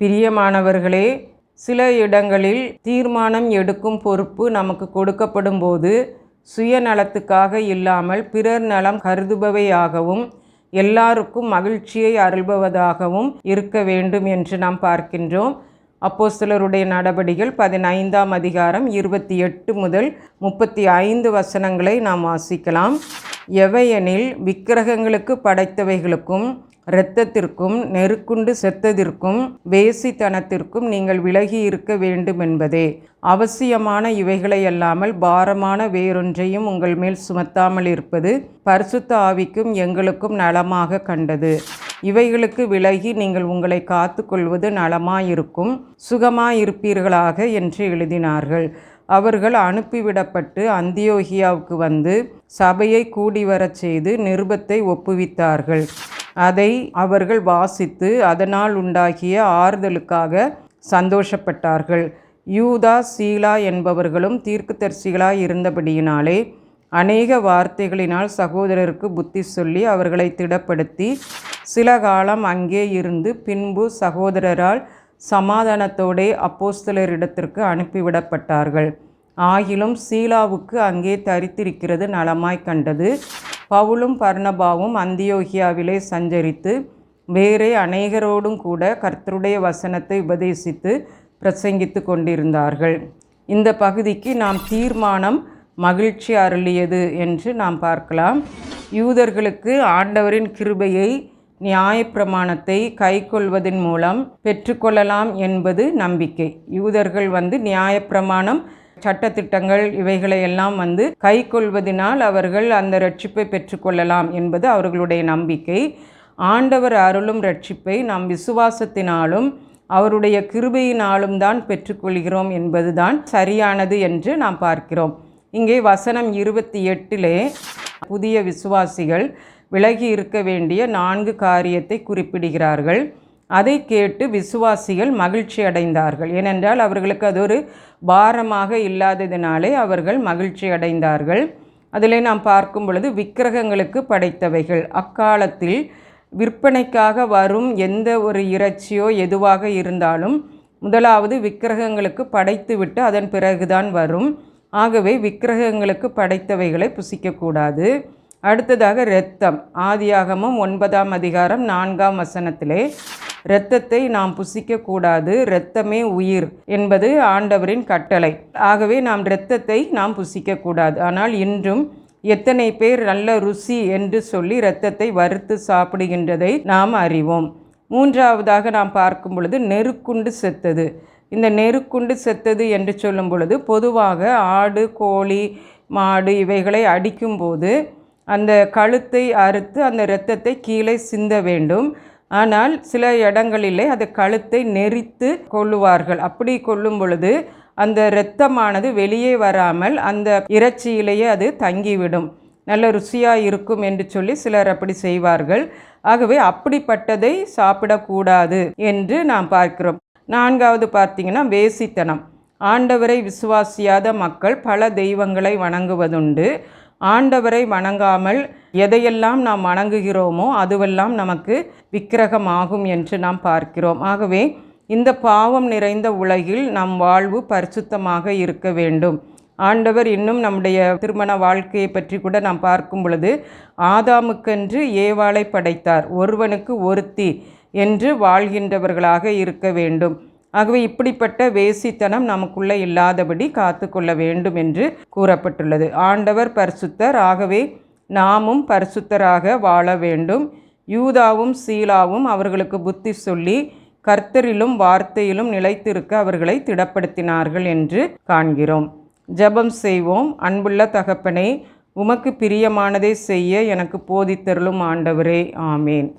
பிரியமானவர்களே சில இடங்களில் தீர்மானம் எடுக்கும் பொறுப்பு நமக்கு கொடுக்கப்படும் போது சுயநலத்துக்காக இல்லாமல் பிறர் நலம் கருதுபவையாகவும் எல்லாருக்கும் மகிழ்ச்சியை அருள்பவதாகவும் இருக்க வேண்டும் என்று நாம் பார்க்கின்றோம். அப்போ சிலருடைய நடபடிகள் பதினைந்தாம் அதிகாரம் இருபத்தி எட்டு முதல் முப்பத்தி ஐந்து வசனங்களை நாம் வாசிக்கலாம். எவையெனில் விக்கிரகங்களுக்கு படைத்தவைகளுக்கும் இரத்தத்திற்கும் நெருக்குண்டு செத்ததிற்கும் வேசித்தனத்திற்கும் நீங்கள் விலகி இருக்க வேண்டும் என்பதே. அவசியமான இவைகளை அல்லாமல் பாரமான வேறொன்றையும் உங்கள் மேல் சுமத்தாமல் இருப்பது பரிசுத்த ஆவிக்கும் எங்களுக்கும் நலமாக கண்டது. இவைகளுக்கு விலகி நீங்கள் உங்களை காத்து கொள்வது நலமாயிருக்கும் சுகமாயிருப்பீர்களாக என்று எழுதினார்கள். அவர்கள் அனுப்பிவிடப்பட்டு அந்தியோகியாவுக்கு வந்து சபையை கூடிவரச் செய்து நிருபத்தை ஒப்புவித்தார்கள். அதை அவர்கள் வாசித்து அதனால் உண்டாகிய ஆறுதலுக்காக சந்தோஷப்பட்டார்கள். யூதா சீலா என்பவர்களும் தீர்க்குதரிசிகளாய் இருந்தபடியினாலே அநேக வார்த்தைகளினால் சகோதரருக்கு புத்தி சொல்லி அவர்களை திடப்படுத்தி சில காலம் அங்கே இருந்து பின்பு சகோதரரால் சமாதானத்தோடே அப்போஸ்தலரிடத்திற்கு அனுப்பிவிடப்பட்டார்கள். ஆகிலும் சீலாவுக்கு அங்கே தரித்திருக்கிறது நலமாய் கண்டது. பவுலும் பர்ணபாவும் அந்தியோகியாவிலே சஞ்சரித்து வேறே அநேகரோடும் கூட கர்த்தருடைய வசனத்தை உபதேசித்து பிரசங்கித்து கொண்டிருந்தார்கள். இந்த பகுதிக்கு நாம் தீர்மானம் மகிழ்ச்சி அருளியது என்று நாம் பார்க்கலாம். யூதர்களுக்கு ஆண்டவரின் கிருபையை நியாயப்பிரமாணத்தை கைக்கொள்வதன் மூலம் பெற்றுக்கொள்ளலாம் என்பது நம்பிக்கை. யூதர்கள் வந்து நியாயப்பிரமாணம் சட்டத்திட்டங்கள் இவைகளை எல்லாம் வந்து கை கொள்வதனால் அவர்கள் அந்த ரட்சிப்பை பெற்றுக்கொள்ளலாம் என்பது அவர்களுடைய நம்பிக்கை. ஆண்டவர் அருளும் ரட்சிப்பை நாம் விசுவாசத்தினாலும் அவருடைய கிருபையினாலும் தான் பெற்றுக்கொள்கிறோம் என்பதுதான் சரியானது என்று நாம் பார்க்கிறோம். இங்கே வசனம் இருபத்தி எட்டிலே புதிய விசுவாசிகள் விலகி இருக்க வேண்டிய நான்கு காரியத்தை குறிப்பிடுகிறார்கள். அதை கேட்டு விசுவாசிகள் மகிழ்ச்சி அடைந்தார்கள். ஏனென்றால் அவர்களுக்கு அது ஒரு பாரமாக இல்லாததினாலே அவர்கள் மகிழ்ச்சி அடைந்தார்கள். அதில் நாம் பார்க்கும் பொழுது விக்கிரகங்களுக்கு படைத்தவைகள். அக்காலத்தில் விற்பனைக்காக வரும் எந்த ஒரு இறைச்சியோ எதுவாக இருந்தாலும் முதலாவது விக்கிரகங்களுக்கு படைத்துவிட்டு அதன் பிறகுதான் வரும். ஆகவே விக்கிரகங்களுக்கு படைத்தவைகளை புசிக்கக்கூடாது. அடுத்ததாக இரத்தம். ஆதியாகமும் ஒன்பதாம் அதிகாரம் நான்காம் வசனத்திலே இரத்தத்தை நாம் புசிக்கக்கூடாது இரத்தமே உயிர் என்பது ஆண்டவரின் கட்டளை. ஆகவே நாம் இரத்தத்தை நாம் புசிக்கக்கூடாது. ஆனால் இன்றும் எத்தனை பேர் நல்ல ருசி என்று சொல்லி இரத்தத்தை வறுத்து சாப்பிடுகின்றதை நாம் அறிவோம். மூன்றாவதாக நாம் பார்க்கும் பொழுது நெருக்குண்டு செத்தது. இந்த நெருக்குண்டு செத்தது என்று சொல்லும் பொழுது பொதுவாக ஆடு கோழி மாடு இவைகளை அடிக்கும்போது அந்த கழுத்தை அறுத்து அந்த இரத்தத்தை கீழே சிந்த வேண்டும். ஆனால் சில இடங்களிலே அது கழுத்தை நெரித்து கொள்ளுவார்கள். அப்படி கொள்ளும் பொழுது அந்த இரத்தமானது வெளியே வராமல் அந்த இறைச்சியிலேயே அது தங்கிவிடும். நல்ல ருசியாக இருக்கும் என்று சொல்லி சிலர் அப்படி செய்வார்கள். ஆகவே அப்படிப்பட்டதை சாப்பிடக்கூடாது என்று நாம் பார்க்கிறோம். நான்காவது பார்த்தீங்கன்னா வேசித்தனம். ஆண்டவரை விசுவாசியாத மக்கள் பல தெய்வங்களை வணங்குவதுண்டு. ஆண்டவரை வணங்காமல் எதையெல்லாம் நாம் வணங்குகிறோமோ அதுவெல்லாம் நமக்கு விக்கிரகமாகும் என்று நாம் பார்க்கிறோம். ஆகவே இந்த பாவம் நிறைந்த உலகில் நம் வாழ்வு பரிசுத்தமாக இருக்க வேண்டும். ஆண்டவர் இன்னும் நம்முடைய திருமண வாழ்க்கையை பற்றி கூட நாம் பார்க்கும் பொழுது ஆதாமுக்கென்று ஏவாளை படைத்தார். ஒருவனுக்கு ஒருத்தி என்று வாழ்கின்றவர்களாக இருக்க வேண்டும். ஆகவே இப்படிப்பட்ட வேசித்தனம் நமக்குள்ளே இல்லாதபடி காத்து கொள்ள வேண்டும் என்று கூறப்பட்டுள்ளது. ஆண்டவர் பரிசுத்தர். ஆகவே நாமும் பரிசுத்தராக வாழ வேண்டும். யூதாவும் சீலாவும் அவர்களுக்கு புத்தி சொல்லி கர்த்தரிலும் வார்த்தையிலும் நிலைத்திருக்க அவர்களை திடப்படுத்தினார்கள் என்று காண்கிறோம். ஜெபம் செய்வோம். அன்புள்ள தகப்பனே உமக்கு பிரியமானதை செய்ய எனக்கு போதித்தருளும் ஆண்டவரே. ஆமேன்.